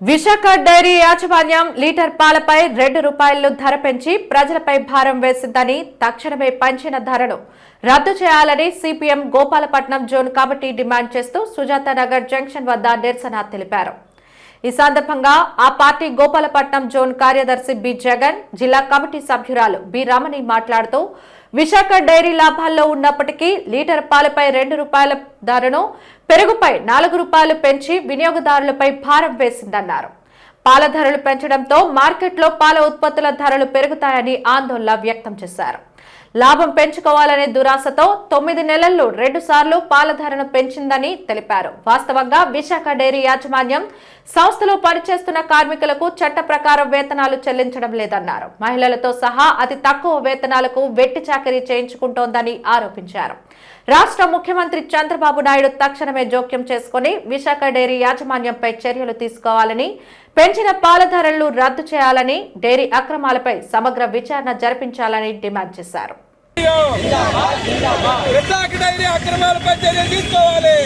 Visakha dairy యాజమాన్యం litre పాలపై రెండు రూపాయలు ధర పెంచి ప్రజలపై భారం వేసిందని తక్షణమే పంచిన ధరను రద్దు చేయాలని CPM Gopalapatnam zone committee demand చేస్తూ సుజాత నగర్ జంక్షన్ వద్ద నిరసన తెలిపారు. ఈ సందర్భంగా ఆ పార్టీ గోపాలపట్నం జోన్ కార్యదర్శి బి జగన్ జిల్లా కమిటీ సభ్యురాలు బి రమణి మాట్లాడుతూ విశాఖ డైరీ లాభాల్లో ఉన్నప్పటికీ లీటర్ పాలపై రెండు రూపాయల ధరను పెరుగుపై నాలుగు రూపాయలు పెంచి వినియోగదారులపై భారం వేసిందన్నారు. పాల ధరలు పెంచడంతో మార్కెట్లో పాల ఉత్పత్తుల ధరలు పెరుగుతాయని ఆందోళన వ్యక్తం చేశారు. లాభం పెంచుకోవాలనే దురాశతో తొమ్మిది నెలల్లో రెండు సార్లు పాల ధరను పెంచిందని తెలిపారు. వాస్తవంగా విశాఖ డైరీ యాజమాన్యం సంస్థలో పనిచేస్తున్న కార్మికులకు చట్ట ప్రకారం వేతనాలు చెల్లించడం లేదన్నారు. మహిళలతో సహా అతి తక్కువ వేతనాలకు వెట్టి చాకరీ చేయించుకుంటోందని ఆరోపించారు. రాష్ట్ర ముఖ్యమంత్రి చంద్రబాబు నాయుడు తక్షణమే జోక్యం చేసుకుని విశాఖ డైరీ యాజమాన్యంపై చర్యలు తీసుకోవాలని పెంచిన పాల ధరలు రద్దు చేయాలని డైరీ అక్రమాలపై సమగ్ర విచారణ జరిపించాలని డిమాండ్ చేశారు. విశాఖ డైరీ అక్రమాలపై చర్యలు తీసుకోవాలి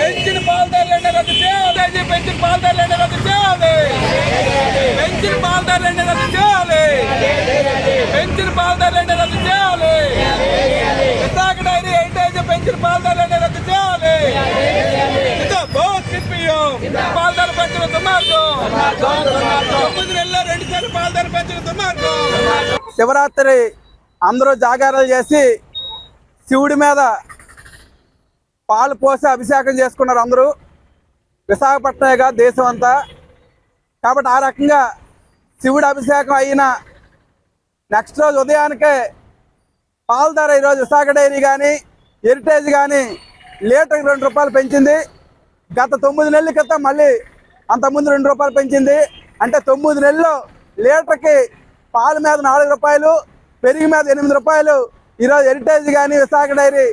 పెంచిన పాలదారులన్నీ రద్దు చేయాలి. పెంచిన పాలదారులన్నీ రద్దు చేయాలి. పెంచిన పాలదారులన్నీ రద్దు చేయాలి. పెంచిన పాలదారులన్నీ రద్దు చేయాలి. విశాఖ డైరీ ఏంటైతే పెంచిన పాలదారులన్నీ రద్దు చేయాలి. పాలదారు పెంచిన దుర్మార్గం. తొమ్మిది నెలల్లో రెండు సార్లు పాలదారు పెంచిన శివరాత్రి అందరూ జాగారాలు చేసి శివుడి మీద పాలు పోసి అభిషేకం చేసుకున్నారు అందరూ. విశాఖపట్నమేగా దేశం అంతా. కాబట్టి ఆ రకంగా శివుడి అభిషేకం అయిన నెక్స్ట్ రోజు ఉదయానికే పాల ధర ఈరోజు విశాఖ డైరీ కానీ హెరిటేజ్ కానీ లీటర్కి రెండు రూపాయలు పెంచింది. గత తొమ్మిది నెలల క్రితం మళ్ళీ అంతకుముందు రెండు రూపాయలు పెంచింది. అంటే తొమ్మిది నెలల్లో లీటర్కి పాల మీద నాలుగు రూపాయలు పెరిగి మీద ఎనిమిది రూపాయలు ఈరోజు హెరిటేజ్ కానీ విశాఖ డైరీ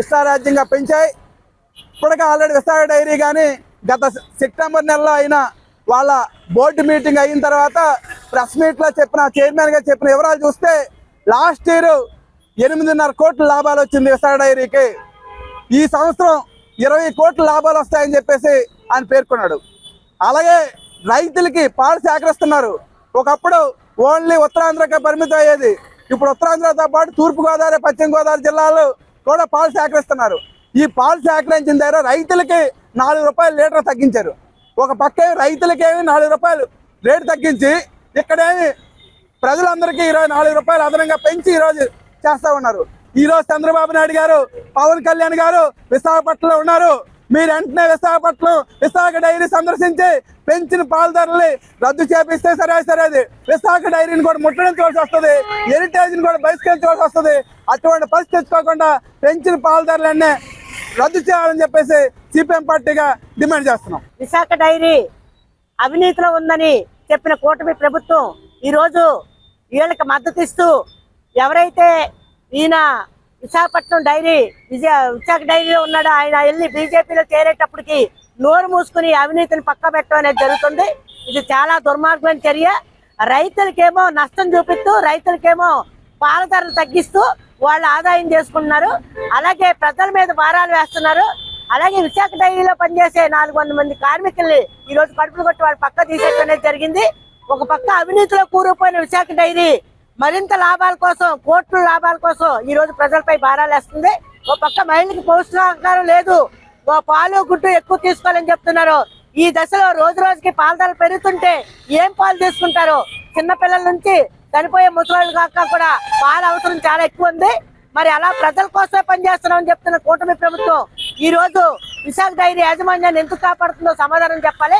ఇష్టారాజ్యంగా పెంచాయి. ఇప్పటికే ఆల్రెడీ విశాఖ డైరీ కానీ గత సెప్టెంబర్ నెలలో అయిన వాళ్ళ బోర్డు మీటింగ్ అయిన తర్వాత ప్రెస్ మీట్లో చెప్పిన చైర్మన్గా చెప్పిన వివరాలు చూస్తే లాస్ట్ ఇయర్ ఎనిమిదిన్నర కోట్ల లాభాలు వచ్చింది విశాఖ డైరీకి. ఈ సంవత్సరం ఇరవై కోట్ల లాభాలు వస్తాయని చెప్పేసి ఆయన పేర్కొన్నాడు. అలాగే రైతులకి పాలు సేకరిస్తున్నారు. ఒకప్పుడు ఓన్లీ ఉత్తరాంధ్రకే పరిమితం అయ్యేది ఇప్పుడు ఉత్తరాంధ్రతో పాటు తూర్పుగోదావరి పశ్చిమ గోదావరి జిల్లాలు కూడా పాలు సేకరిస్తున్నారు. ఈ పాలు సేకరించిన దగ్గర రైతులకి నాలుగు రూపాయలు లీటర్ తగ్గించారు. ఒక పక్క రైతులకేమి నాలుగు రూపాయలు రేటు తగ్గించి ఇక్కడేమి ప్రజలందరికీ ఇరవై నాలుగు రూపాయలు అదనంగా పెంచి ఈరోజు చేస్తా ఉన్నారు. ఈ రోజు చంద్రబాబు నాయుడు గారు పవన్ కళ్యాణ్ గారు విశాఖపట్నంలో ఉన్నారు. మీరు వెంటనే విశాఖపట్నం విశాఖ డైరీ సందర్శించి పెంచిన పాల ధరల్ని రద్దు చేపిస్తే సరే సరేది విశాఖ డైరీని కూడా ముట్టడించవలసి వస్తుంది హెరిటేజ్ని కూడా బహిష్కరించవలసి వస్తుంది. అటువంటి పరిస్థితి తెచ్చుకోకుండా పెంచిన పాల ధరలన్నీ రద్దు చేయాలని చెప్పేసి సిపిఎం పార్టీగా డిమాండ్ చేస్తున్నాం. విశాఖ డైరీ అవినీతిలో ఉందని చెప్పిన కూటమి ప్రభుత్వం ఈరోజు వీళ్ళకి మద్దతు ఇస్తూ ఎవరైతే ఈయన విశాఖపట్నం డైరీ విజయ విశాఖ డైరీలో ఉన్నాడు ఆయన వెళ్ళి బీజేపీలో చేరేటప్పటికి నోరు మూసుకుని అవినీతిని పక్క పెట్టడం అనేది జరుగుతుంది. ఇది చాలా దుర్మార్గమైన చర్య. రైతులకేమో నష్టం చూపిస్తూ రైతులకేమో పాల ధరలు తగ్గిస్తూ వాళ్ళు ఆదాయం చేసుకుంటున్నారు. అలాగే ప్రజల మీద భారాలు వేస్తున్నారు. అలాగే విశాఖ డైరీలో పనిచేసే నాలుగు వందల మంది కార్మికుల్ని ఈ రోజు కడుపులు కొట్టి వాళ్ళు పక్క తీసేయడం జరిగింది. ఒక పక్క అవినీతిలో కూరుకుపోయిన విశాఖ డైరీ మరింత లాభాల కోసం కోట్ల లాభాల కోసం ఈ రోజు ప్రజలపై భారాలు వేస్తుంది. ఒక పక్క మహిళకి పౌష్టికాహారం లేదు. ఓ పాలు గుడ్డు ఎక్కువ తీసుకోవాలని చెప్తున్నారు. ఈ దశలో రోజు రోజుకి పాల ధరలు పెరుగుతుంటే ఏం పాలు తీసుకుంటారు? చిన్నపిల్లల నుంచి చనిపోయే ముసలాళ్ళు కాక కూడా పాల అవసరం చాలా ఎక్కువ ఉంది. మరి అలా ప్రజల కోసమే పనిచేస్తున్నామని చెప్తున్న కూటమి ప్రభుత్వం ఈ రోజు విశాఖ డైరీ యాజమాన్యాన్ని ఎందుకు కాపాడుతుందో సమాధానం చెప్పాలి.